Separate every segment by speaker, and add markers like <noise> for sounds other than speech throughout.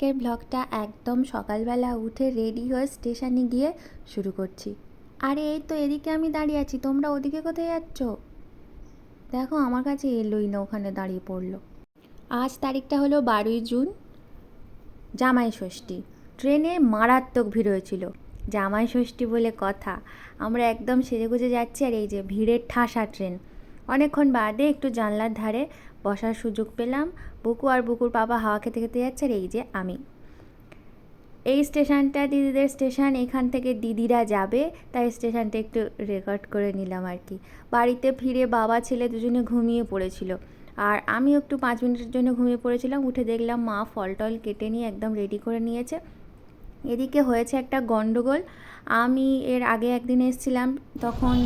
Speaker 1: আজকের ব্লগটা একদম সকালবেলা উঠে রেডি হয়ে স্টেশনে গিয়ে শুরু করছি। আরে, এই তো এদিকে আমি দাঁড়িয়ে আছি, তোমরা ওদিকে কোথায় যাচ্ছ? দেখো, আমার কাছে এলোই না, ওখানে দাঁড়িয়ে পড়ল। আজ তারিখটা হলো বারোই জুন, জামাই ষষ্ঠী। ট্রেনে মারাত্মক ভিড় হয়েছিল। জামাই ষষ্ঠী বলে কথা। আমরা একদম সেজেগুজে যাচ্ছি আর এই যে ভিড়ের ঠাসা ট্রেন। অনেকক্ষণ বাদে একটু জানলার ধারে বসার সুযোগ পেলাম। বুকু আর বুকুর বাবা হাওয়া খেতে খেতে যাচ্ছে এই যে আমি। এই স্টেশনটা দিদিদের স্টেশন, এখান থেকে দিদিরা যাবে, তাই স্টেশনটা একটু রেকর্ড করে নিলাম আর কি। বাড়িতে ফিরে বাবা, ছেলে দুজনে ঘুমিয়ে পড়েছিল। আর আমি একটু পাঁচ মিনিটের জন্য ঘুমিয়ে পড়েছিলাম, উঠে দেখলাম মা ফল টল কেটে নিয়ে একদম রেডি করে নিয়েছে। এদিকে হয়েছে একটা গন্ডগোল। আমি এর আগে একদিন এসেছিলাম, তখন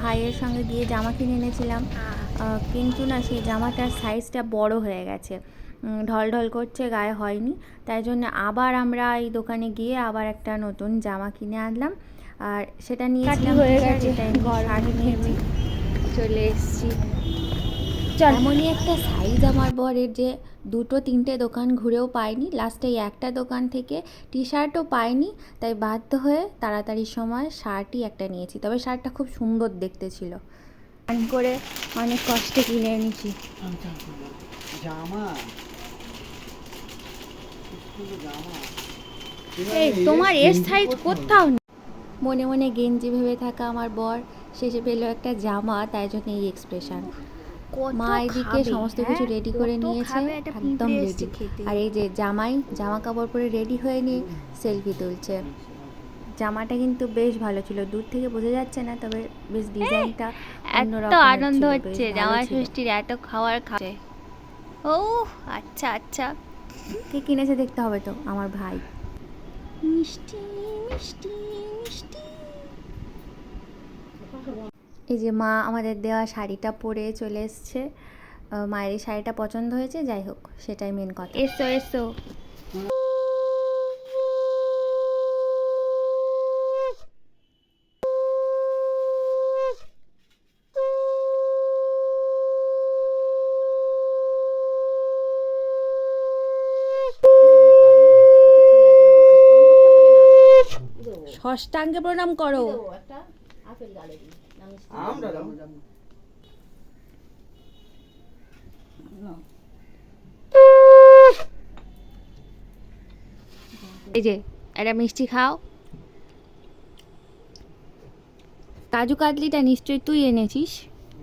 Speaker 1: ভাইয়ের সঙ্গে গিয়ে জামা কিনে এনেছিলাম। কিন্তু না সেই জামাটার সাইজটা বড় হয়ে গেছে। উম, ঢল ঢল করছে গায়ে হয়নি। তাই জন্য আবার আমরা এই দোকানে গিয়ে আবার একটা নতুন জামা কিনে আনলাম। আর সেটা নিয়েছিলাম
Speaker 2: হয়ে
Speaker 1: নিয়েছি
Speaker 2: চলে এসছি।
Speaker 1: এমনই একটা সাইজ আমার বরের যে দুটো তিনটে দোকান ঘুরেও পাইনি। লাস্টে একটা দোকান থেকে টি শার্টও পাইনি। তাই বাধ্য হয়ে তাড়াতাড়ি সময় শার্টই একটা নিয়েছি। তবে শার্টটা খুব সুন্দর দেখতে ছিল।
Speaker 2: স্নান করে অনেক কষ্টে কিনে এনেছি।
Speaker 3: জামা
Speaker 2: এই তোমার এর সাইজ কোথাও
Speaker 1: মনে মনে গেঞ্জি ভেবে থাকা আমার বর শেষে পেল একটা জামা তাই জন্য এই এক্সপ্রেশন মা এদিকে সমস্ত
Speaker 2: হ্যাঁ?
Speaker 1: কিছু রেডি করে নিয়েছে একদম রেডি আর এই যে জামাই জামা কাপড় পরে রেডি হয়ে নিয়ে সেলফি তুলছে। জামাটা কিন্তু বেশ ভালো ছিল। দূর থেকে বোঝা যাচ্ছে না তবে বেশ ডিজাইনটা
Speaker 2: এত আনন্দ হচ্ছে জামাই ষষ্ঠীর এত খাবার খাচ্ছে ও আচ্ছা আচ্ছা।
Speaker 1: কে কিনেছে দেখতে হবে তো আমার ভাই।
Speaker 2: মিষ্টি মিষ্টি মিষ্টি।
Speaker 1: এই যে মা আমাদের দেওয়া শাড়িটা পরে চলে এসছে। মায়ের এই শাড়িটা পছন্দ হয়েছে যাই হোক সেটাই মেন কথা।
Speaker 2: এসো এসো। ষষ্ঠাঙ্গে প্রণাম করো।
Speaker 3: আমরা
Speaker 2: এই যে একটা মিষ্টি খাও। কাজু কাতলিটা নিশ্চয়ই তুই এনেছিস?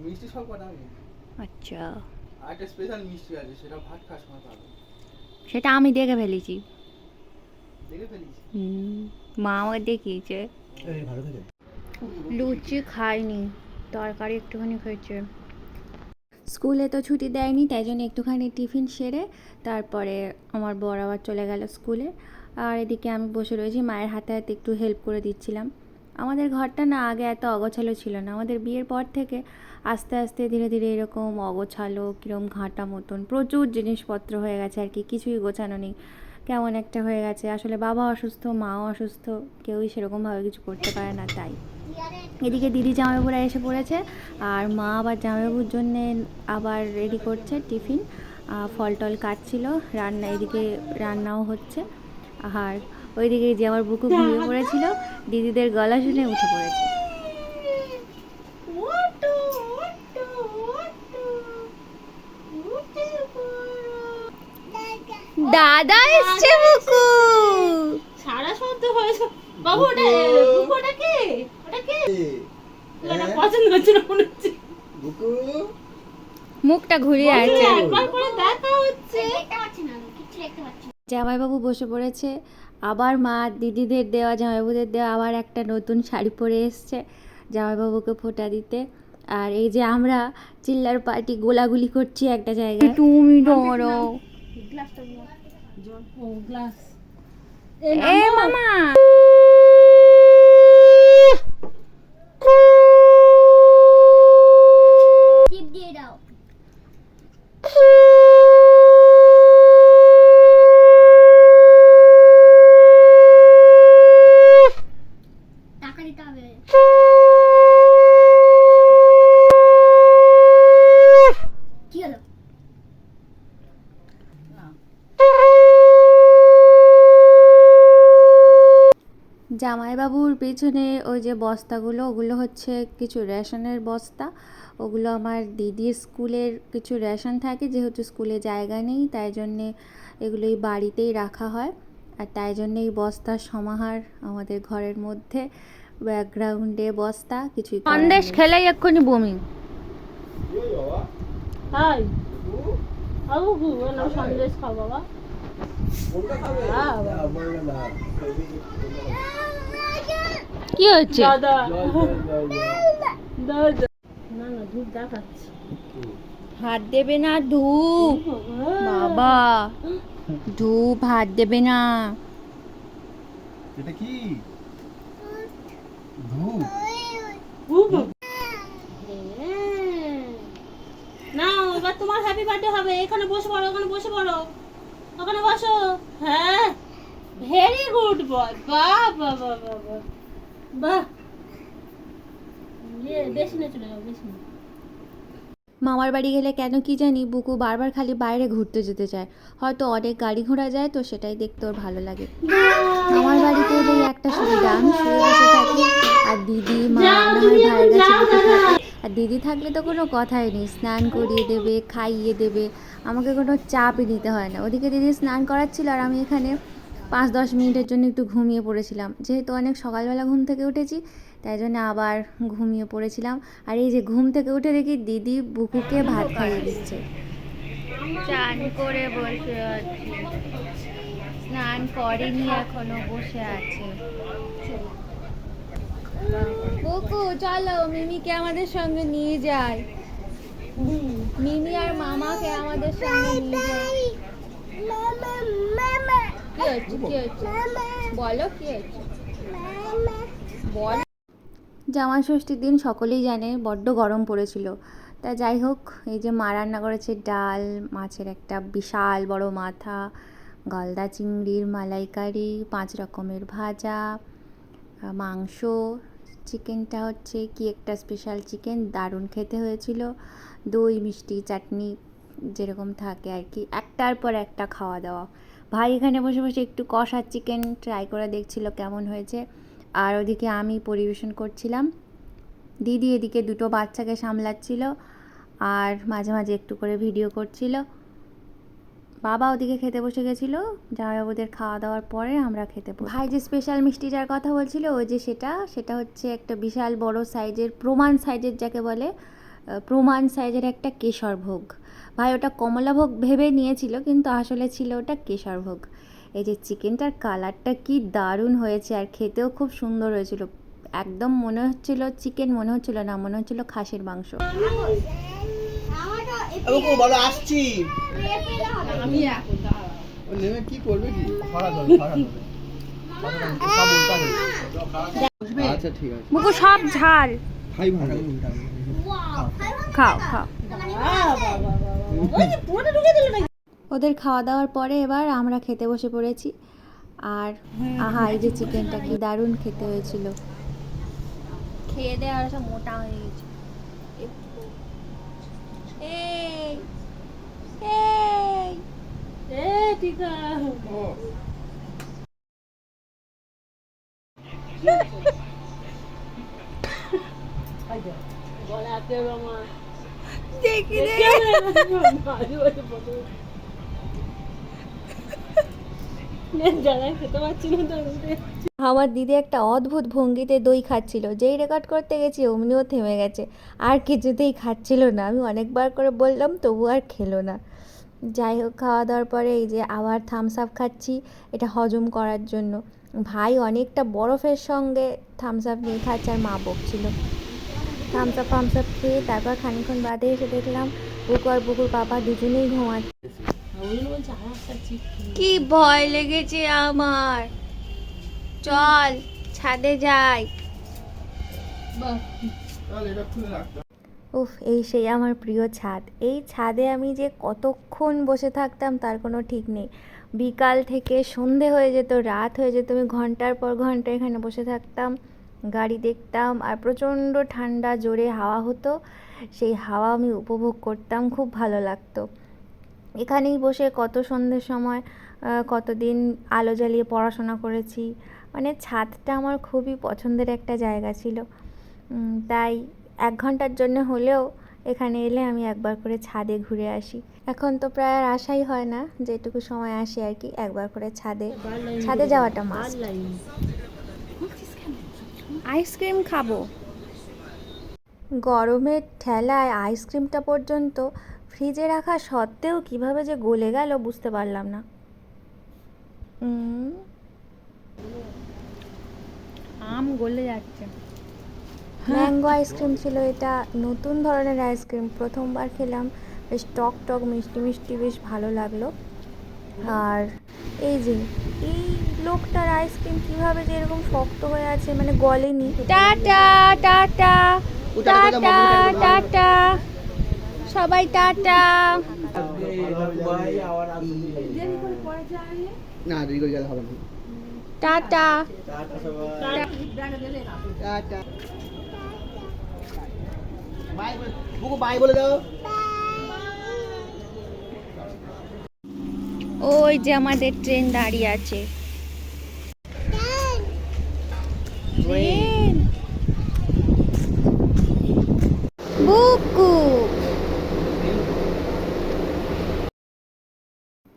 Speaker 3: মিষ্টি সব কটা
Speaker 2: আচ্ছা।
Speaker 3: একটা স্পেশাল মিষ্টি আছে সেটা ভাত সময়
Speaker 2: সেটা আমি দেখে ফেলেছি।
Speaker 3: দেখে ফেলিস
Speaker 2: হুম, মা আমাকে দেখিয়েছে। লুচি খাইনি তরকারি একটুখানি খেয়েছে
Speaker 1: স্কুলে তো ছুটি দেয়নি তাই জন্য একটুখানি টিফিন সেরে তারপরে আমার বর আবার চলে গেল স্কুলে। আর এদিকে আমি বসে রয়েছি মায়ের হাতে হাতে একটু হেল্প করে দিচ্ছিলাম। আমাদের ঘরটা না আগে এত অগোছালো ছিল না আমাদের বিয়ের পর থেকে আস্তে আস্তে ধীরে ধীরে এরকম অগোছালো কীরকম ঘাঁটা মতন প্রচুর জিনিসপত্র হয়ে গেছে আর কি কিছুই গোছানো নেই। কেমন একটা হয়ে গেছে। আসলে বাবা অসুস্থ, মাও অসুস্থ, কেউই সেরকমভাবে কিছু করতে পারে না, তাই। এদিকে দিদি জামাইবাবুরা এসে পড়েছে, আর মা আবার জামাইবাবুর জন্যে আবার রেডি করছে টিফিন। ফল টল কাটছিল, রান্না, এদিকে রান্নাও হচ্ছে। আর ওইদিকে যে আমার বুকু ঘুমিয়ে পড়েছিল, দিদিদের গলা শুনে উঠে পড়েছে।
Speaker 2: দাদা এসছে বুকু
Speaker 4: সারা শব্দ হয়েছে বাবু ওটা বুকু ওটা কে? ওটা কে? ওটা পছন্দ হচ্ছে না মনে হচ্ছে।
Speaker 3: বুকু
Speaker 2: মুখটা ঘুরিয়ে আছে।
Speaker 4: একবার করে দেখা হচ্ছে।
Speaker 1: জামাইবাবু বসে পড়েছে। আবার মা দিদিদের দেওয়া জামাইবাবুদের দেওয়া আবার একটা নতুন শাড়ি পরে এসছে জামাইবাবুকে ফোটা দিতে। আর এই যে আমরা চিল্লার পার্টি গোলাগুলি করছি একটা জায়গায়।
Speaker 2: তুমি ধরো
Speaker 4: ও গ্লাস
Speaker 2: এ মামা
Speaker 1: জামাইবাবুর পেছনে ওই যে বস্তাগুলো ওগুলো হচ্ছে কিছু রেশনের বস্তা। ওগুলো আমার দিদির স্কুলের কিছু রেশন থাকে যেহেতু স্কুলে জায়গা নেই তাই জন্যে এগুলো এই বাড়িতেই রাখা হয়। আর তাই জন্য এই বস্তার সমাহার আমাদের ঘরের মধ্যে ব্যাকগ্রাউন্ডে বস্তা কিছুই করার
Speaker 2: সন্দেশ। খেলেই এক্ষুনি বমি।
Speaker 4: সন্দেশ খাও বাবা। হ্যাঁ, বাবা।
Speaker 2: কি হচ্ছে
Speaker 4: দাদা। দাদা। না না ধূপ দেখাচ্ছি।
Speaker 1: হাত দেবে না ধূপ বাবা ধূপ হাত দেবে না।
Speaker 3: এটা কি? ধূপ
Speaker 4: ধূপ না এবার তোমার হ্যাপি বার্থডে হবে। এখানে বসে পড়ো ওখানে বসে পড়ো। ওখানে বসো। হ্যাঁ। ভেরি গুড বয় বাহ বাহ বাহ বাহ। বাহ ইয়ে, বেশি না চলে যাও বেশি না।
Speaker 1: মামার বাড়ি গেলে কেন কি জানি বুকু বারবার খালি বাইরে ঘুরতে যেতে চায়। হয়তো অনেক গাড়ি ঘোড়া যায় তো সেটাই দেখতে ওর ভালো লাগে। মামার বাড়িতে এলে একটা সুবিধা আমি শুয়ে বসে থাকি আর দিদি মা
Speaker 4: এখন
Speaker 1: ভাইয়ের কাছে আর দিদি থাকলে তো কোনো কথাই নেই স্নান করিয়ে দেবে খাইয়ে দেবে আমাকে কোনো চাপই নিতে হয় না। ওদিকে দিদি স্নান করাচ্ছিল আর আমি এখানে পাঁচ দশ মিনিটের জন্য একটু ঘুমিয়ে পড়েছিলাম। যেহেতু অনেক সকালবেলা ঘুম থেকে উঠেছি তাই জন্য আবার ঘুমিয়ে পড়েছিলাম। আর এই যে ঘুম থেকে উঠে দেখি দিদি বুকুকে ভাত খাইয়ে দিচ্ছে।
Speaker 2: চান করে বসে আছি। স্নান করেনি এখনও বসে আছে।
Speaker 1: বুকু চলো মিমিকে আমাদের সঙ্গে নিয়ে যায় মিমি আর মামাকে আমাদের সঙ্গে নিয়ে যায় কি বলো কি বল। জামাই ষষ্ঠীর দিন সকলেই জানে বড্ড গরম পড়েছিল। তা যাই হোক এই যে মা রান্না করেছে ডাল মাছের একটা বিশাল বড় মাথা গলদা চিংড়ির মালাইকারি পাঁচ রকমের ভাজা মাংস চিকেনটা হচ্ছে কি একটা স্পেশাল চিকেন দারুণ খেতে হয়েছিল। দই মিষ্টি চাটনি যেরকম থাকে আর কি। একটার পর একটা খাওয়া দাওয়া। ভাই এখানে বসে বসে একটু কষা চিকেন ট্রাই করে দেখছিল কেমন হয়েছে। আর ওদিকে আমি পরিবেশন করছিলাম। দিদি এদিকে দুটো বাচ্চাকে সামলাচ্ছিল আর মাঝে মাঝে একটু করে ভিডিও করছিল। বাবা ওদিকে খেতে বসে গেছিল। জামাইবাবুদের খাওয়া দাওয়ার পরে আমরা খেতে ভাই যে স্পেশাল মিষ্টিটার কথা বলছিল, ওই যে সেটা সেটা হচ্ছে একটা বিশাল বড় সাইজের প্রমাণ সাইজের যাকে বলে প্রমাণ সাইজের একটা কেশর ভোগ ভাই ওটা কমলাভোগ ভেবে নিয়েছিল কিন্তু আসলে ছিল ওটা কেশরভোগ এই যে চিকেনটার কালারটা কি দারুণ হয়েছে আর খেতেও খুব সুন্দর হয়েছিল। একদম মনে হচ্ছিল চিকেন মনে হচ্ছিল না মনে হচ্ছিল খাসির মাংস।
Speaker 3: আসছি। কি করবে কি? আচ্ছা ঠিক আছে।
Speaker 2: মুকু সব ঝাল।
Speaker 3: খাই ভালো।
Speaker 2: খাও খাও।
Speaker 1: ওদের খাওয়া দাওয়ার পরে এবার আমরা খেতে বসে পড়েছি। আর আহা এই যে চিকেনটা কি দারুণ খেতে হয়েছিল। খেয়ে দিয়ে আর সব মোটা হয়ে গেছে। এই দেখি রে আমার দিদি একটা অদ্ভুত ভঙ্গিতে দই খাচ্ছিল। যেই রেকর্ড করতে গেছি অমনিও থেমে গেছে। আর কিছুতেই খাচ্ছিল না। আমি অনেকবার করে বললাম তবু আর খেলো না। যাই হোক খাওয়া দাওয়ার পরে এই যে আবার থামস আপ খাচ্ছি এটা হজম করার জন্য। ভাই অনেকটা বরফের সঙ্গে থামস আপ নিয়ে খাচ্ছে আর মা বকছিল। থামস আপ ফামস আপ খেয়ে তারপর খানিক্ষণ বাদে এসে দেখলাম বুকু আর বুকুর বাবা দুজনেই ঘুমাচ্ছে। কি ভয় লেগেছে আমার। চল ছাদে যাই। উফ এই সেই আমার প্রিয় ছাদ। এই ছাদে আমি যে কতক্ষণ বসে থাকতাম তার কোনো ঠিক নেই। বিকাল থেকে সন্ধে হয়ে যেত রাত হয়ে যেত আমি ঘণ্টার পর ঘণ্টা এখানে বসে থাকতাম। গাড়ি দেখতাম আর প্রচণ্ড ঠান্ডা, জোরে হাওয়া হতো। সেই হাওয়া আমি উপভোগ করতাম, খুব ভালো লাগতো। এখানেই বসে কত সন্ধ্যের সময় কতদিন আলো জ্বালিয়ে পড়াশোনা করেছি। মানে ছাদটা আমার খুবই পছন্দের একটা জায়গা ছিল। তাই এক ঘণ্টার জন্য হলেও এখানে এলে আমি একবার করে ছাদে ঘুরে আসি। এখন তো প্রায় আর আশাই হয় না, যেটুকু সময় আসে আর কি, একবার করে ছাদে ছাদে যাওয়াটা মাস্ট আইসক্রিম খাব। গরমের ঠেলায় আইসক্রিমটা পর্যন্ত ফ্রিজে রাখা সত্ত্বেও কীভাবে যে গলে গেল বুঝতে পারলাম না।
Speaker 2: আম গলে যাচ্ছে।
Speaker 1: ম্যাঙ্গো আইসক্রিম ছিল এটা নতুন ধরনের আইসক্রিম। প্রথমবার খেলাম বেশ টক টক মিষ্টি মিষ্টি বেশ ভালো লাগল। আর এই যে এই লোকটার আইসক্রিম কীভাবে যে এরকম শক্ত হয়ে আছে মানে গলেনি?
Speaker 2: টাটা টাটা
Speaker 3: টাটা
Speaker 2: টাটা সবাই টাটা।
Speaker 3: না দেরি করে গেলে হবে না।
Speaker 2: টাটা।
Speaker 3: টাটা। বাই বলে বুকু বাই বলে দাও।
Speaker 2: ওই যে আমাদের ট্রেন দাঁড়িয়ে আছে। ট্রেন। বুকু।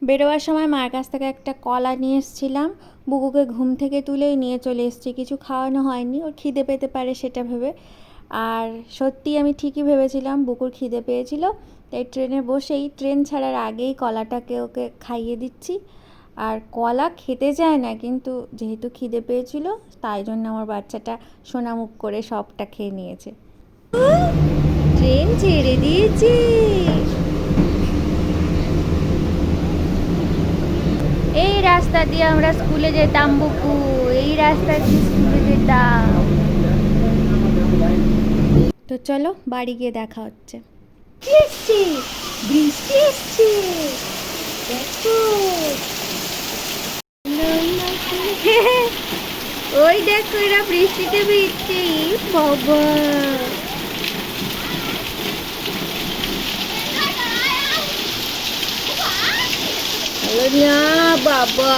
Speaker 1: বেরোবার সময় মার কাছ থেকে একটা কলা নিয়ে এসেছিলাম। বুকুকে ঘুম থেকে তুলেই নিয়ে চলে এসেছি। কিছু খাওয়ানো হয়নি ওর খিদে পেতে পারে সেটা ভেবে। আর সত্যি আমি ঠিকই ভেবেছিলাম বুকুর খিদে পেয়েছিল। তাই ট্রেনে বসেই, ট্রেন ছাড়ার আগেই কলাটাকে ওকে খাইয়ে দিচ্ছি। আর কলা খেতে চায় না, কিন্তু যেহেতু খিদে পেয়েছিল, তাই জন্য আমার বাচ্চাটা সোনামুখ করে সবটা খেয়ে নিয়েছে।
Speaker 2: ট্রেন ছেড়ে দিয়েছি। এই রাস্তা দিয়ে আমরা স্কুলে যেতাম, বুকু। এই রাস্তা দিয়ে স্কুলে যেতাম।
Speaker 1: তো চলো, বাড়ি গিয়ে দেখা হচ্ছে।
Speaker 2: এসছে বৃষ্টি এসছে। দেখো। ওই দেখো এরা বৃষ্টিতে ভিজছে। বাবা। না বাবা।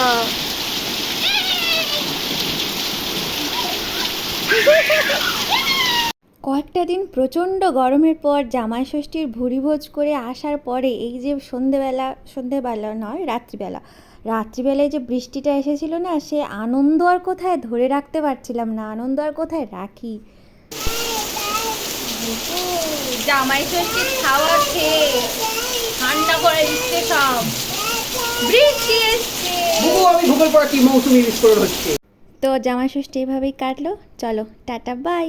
Speaker 2: <laughs>
Speaker 1: কয়েকটা দিন প্রচণ্ড গরমের পর জামাই ষষ্ঠীর ভুরিভোজ করে আসার পরে এই যে সন্ধেবেলা সন্ধেবেলা নয় রাত্রিবেলা। রাত্রিবেলায় যে বৃষ্টিটা এসেছিল না সে আনন্দ আর কোথায় ধরে রাখতে পারছিলাম না। আনন্দ আর কোথায় রাখি?
Speaker 2: জামাই ষষ্ঠীর খাওয়া খেয়ে ঠান্ডা করে দিচ্ছে সব। বৃষ্টি এসছে।
Speaker 3: আমি ভূগোল পড়াচ্ছি মৌসুমি বিস্ফোরণ হচ্ছে
Speaker 1: তো জামাই ষষ্ঠী এভাবেই কাটলো। চলো টাটা বাই।